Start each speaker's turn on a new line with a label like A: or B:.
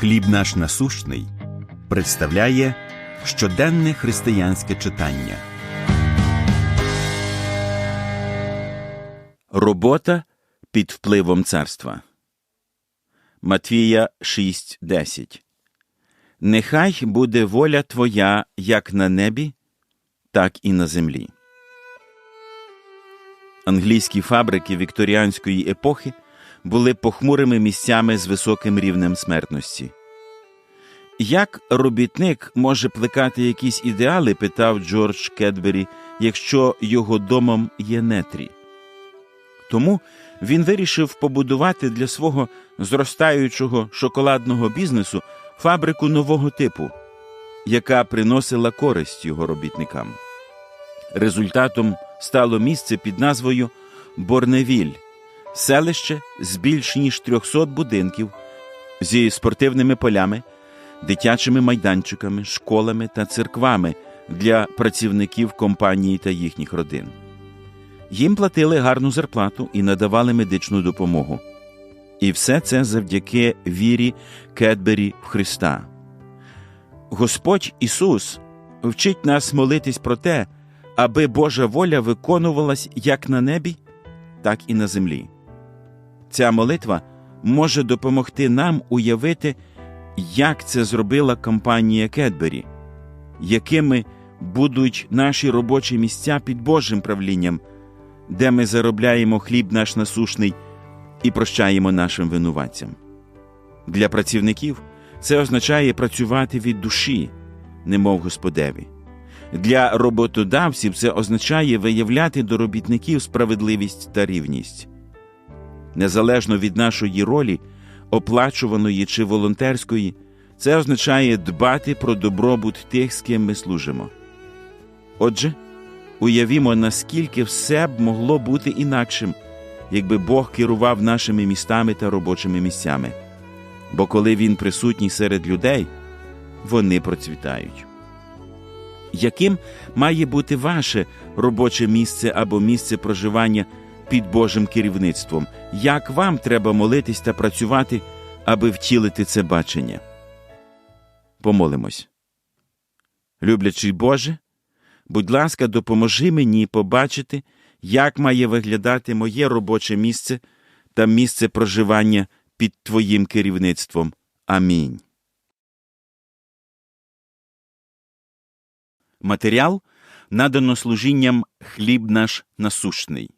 A: Хліб наш насущний представляє щоденне християнське читання. Робота під впливом царства. Матвія 6.10 Нехай буде воля Твоя як на небі, так і на землі. Англійські фабрики вікторіанської епохи були похмурими місцями з високим рівнем смертності. Як робітник може плекати якісь ідеали, питав Джордж Кедбері, якщо його домом є нетрі. Тому він вирішив побудувати для свого зростаючого шоколадного бізнесу фабрику нового типу, яка приносила користь його робітникам. Результатом стало місце під назвою Борневіль, селище з більш ніж 300 будинків зі спортивними полями, дитячими майданчиками, школами та церквами для працівників компанії та їхніх родин. Їм платили гарну зарплату і надавали медичну допомогу. І все це завдяки вірі Кедбері в Христа. Господь Ісус вчить нас молитись про те, аби Божа воля виконувалась як на небі, так і на землі. Ця молитва може допомогти нам уявити, як це зробила компанія Кедбері, якими будуть наші робочі місця під Божим правлінням, де ми заробляємо хліб наш насушний і прощаємо нашим винуватцям. Для працівників це означає працювати від душі, немов Господеві. Для роботодавців це означає виявляти до робітників справедливість та рівність. Незалежно від нашої ролі, оплачуваної чи волонтерської, це означає дбати про добробут тих, з ким ми служимо. Отже, уявімо, наскільки все б могло бути інакшим, якби Бог керував нашими містами та робочими місцями. Бо коли Він присутній серед людей, вони процвітають. Яким має бути ваше робоче місце або місце проживання під Божим керівництвом? Як вам треба молитись та працювати, аби втілити це бачення? Помолимось. Люблячий Боже, будь ласка, допоможи мені побачити, як має виглядати моє робоче місце та місце проживання під Твоїм керівництвом. Амінь. Матеріал надано служінням хліб наш насушний.